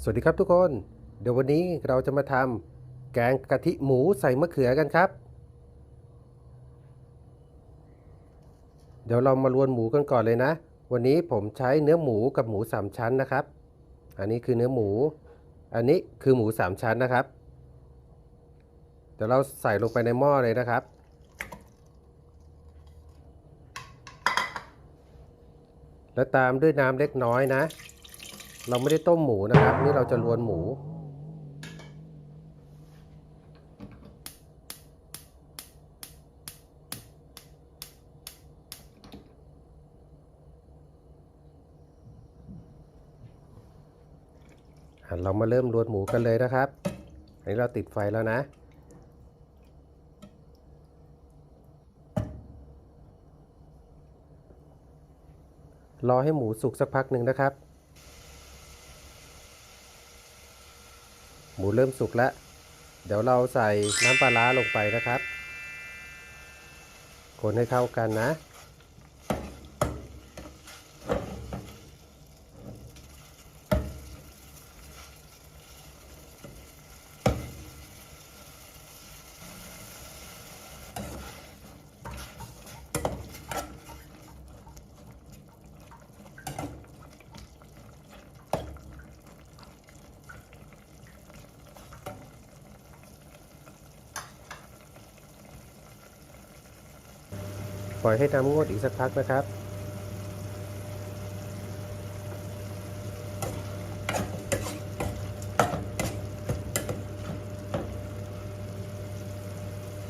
สวัสดีครับทุกคน เดี๋ยววันนี้เราจะมาทำแกงกะทิหมูใส่มะเขือกันครับ เดี๋ยวเรามาลวนหมูกันก่อนเลยนะ วันนี้ผมใช้เนื้อหมูกับหมูสามชั้นนะครับ อันนี้คือเนื้อหมู อันนี้คือหมูสามชั้นนะครับ เดี๋ยวเราใส่ลงไปในหม้อเลยนะครับแล้วตามด้วยน้ำเล็กน้อยนะ เราไม่ได้ต้มหมูนะครับ นี่เราจะลวนหมู เรามาเริ่มลวนหมูกันเลยนะครับ อันนี้เราติดไฟแล้วนะรอให้หมูสุกสักพักหนึ่งนะครับ หมูเริ่มสุกแล้ว เดี๋ยวเราใส่น้ำปลาร้าลงไปนะครับ คนให้เข้ากันนะ ล่อยให้น้ำงวดอีกสักพักนะครับ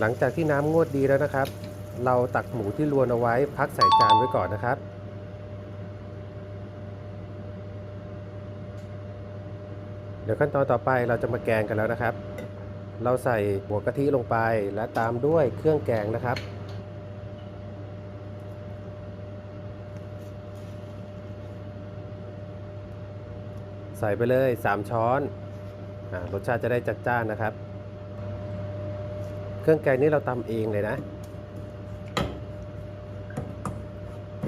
หลังจากที่น้ำงวดดีแล้วนะครับ เราตักหมูที่ลวนเอาไว้พักใส่จานไว้ก่อนนะครับเดี๋ยวขั้นตอนต่อไปเราจะมาแกงกันแล้วนะครับ เราใส่หัวกะทิลงไปและตามด้วยเครื่องแกงนะครับ ใส่ไปเลย 3 ช้อนอรสชาติจะได้จัดจ้านนะครับ เครื่องแกงนี้เราตำเองเลยนะ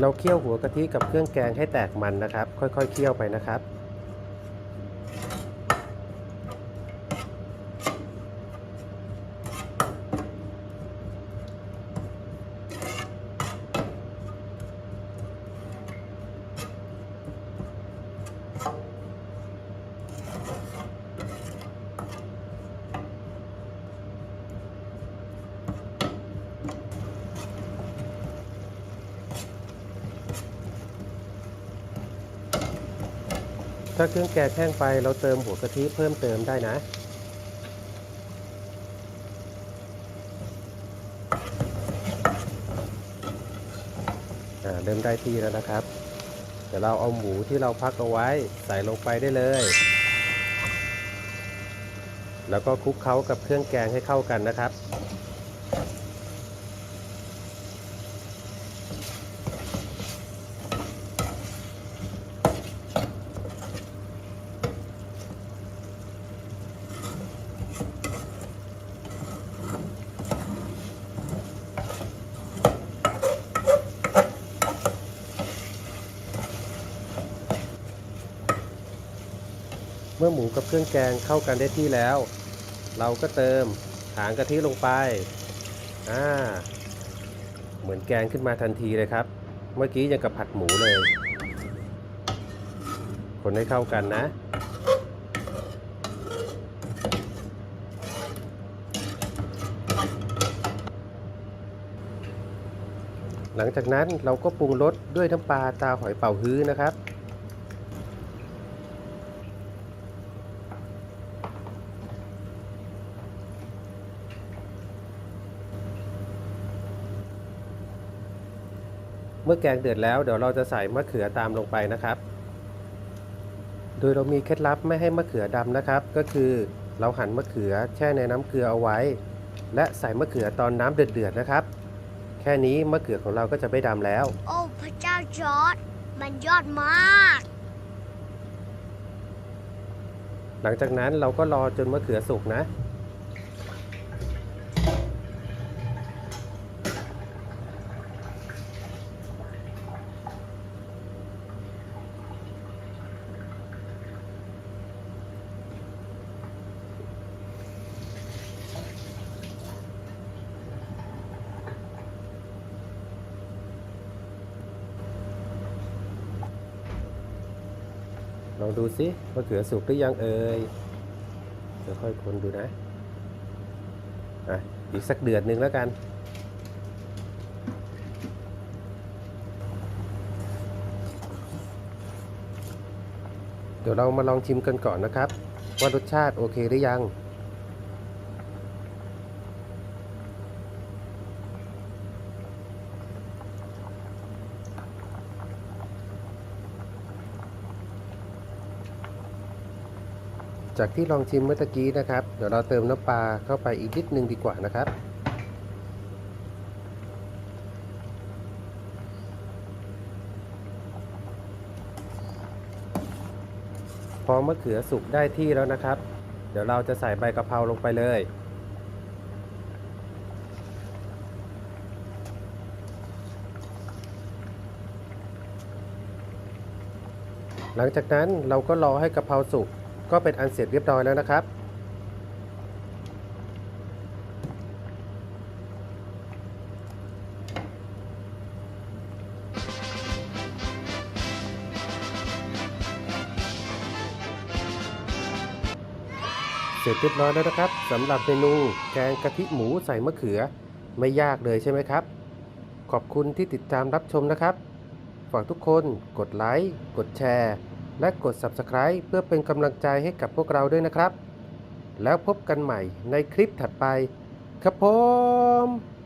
เราเคี่ยวหัวกะทิกับเครื่องแกงให้แตกมันนะครับ ค่อยๆเคี่ยวไปนะครับ ถ้าเครื่องแกงแห้งไปเราเติมหัวกะทิเพิ่มเติมได้นะ เริ่มได้ที่แล้วนะครับ เดี๋ยวเราเอาหมูที่เราพักเอาไว้ใส่ลงไปได้เลย แล้วก็คลุกเคล้ากับเครื่องแกงให้เข้ากันนะครับ อหมูกับเครื่องแกงเข้ากันได้ที่แล้ว เราก็เติมหางกะทิลงไปอ่าเหมือนแกงขึ้นมาทันทีเลยครับ เมื่อกี้ยังกับผัดหมูเลย คนให้เข้ากันนะหลังจากนั้นเราก็ปรุงรสด้วยน้ำปลาตาหอยเป่าฮื้อนะครับ มื่อแกงเดือดแล้วเดี๋ยวเราจะใส่มะเขือตามลงไปนะครับ โดยเรามีเคล็ดลับไม่ให้มะเขือดำนะครับ ก็คือเราหั่นมะเขือแช่ในน้ำเกลือเอาไว้ และใส่มะเขือตอนน้ำเดือดๆนะครับ แค่นี้มะเขือของเราก็จะไม่ดำแล้ว โอ้พระเจ้าจอร์ดมันยอดมาก หลังจากนั้นเราก็รอจนมะเขือสุกนะ องดูสิมะเขือสุกหรือยังเอ่ยวค่อยคนดูนะอะอีกสักเดือนหนึ่งแล้วกันเดี๋ยวเรามาลองชิมกันก่อนนะครับ ว่ารสชาติโอเคหรือยัง จากที่ลองชิมเมื่อตะกี้นะครับ เดี๋ยวเราเติมน้ำปลาเข้าไปอีกนิดนึงดีกว่านะครับ พอมะเขือสุกได้ที่แล้วนะครับ เดี๋ยวเราจะใส่ใบกะเพราลงไปเลยหลังจากนั้นเราก็รอให้กะเพราสุก ก็เป็นอันเสร็จเรียบร้อยแล้วนะครับ เสร็จเรียบร้อยแล้วนะครับสำหรับเมนูแกงกะทิหมูใส่มะเขือไม่ยากเลยใช่ไหมครับ ขอบคุณที่ติดตามรับชมนะครับ ฝากทุกคนกดไลค์ กดแชร์ และกด Subscribe เพื่อเป็นกำลังใจให้กับพวกเราด้วยนะครับ แล้วพบกันใหม่ในคลิปถัดไป ครับผม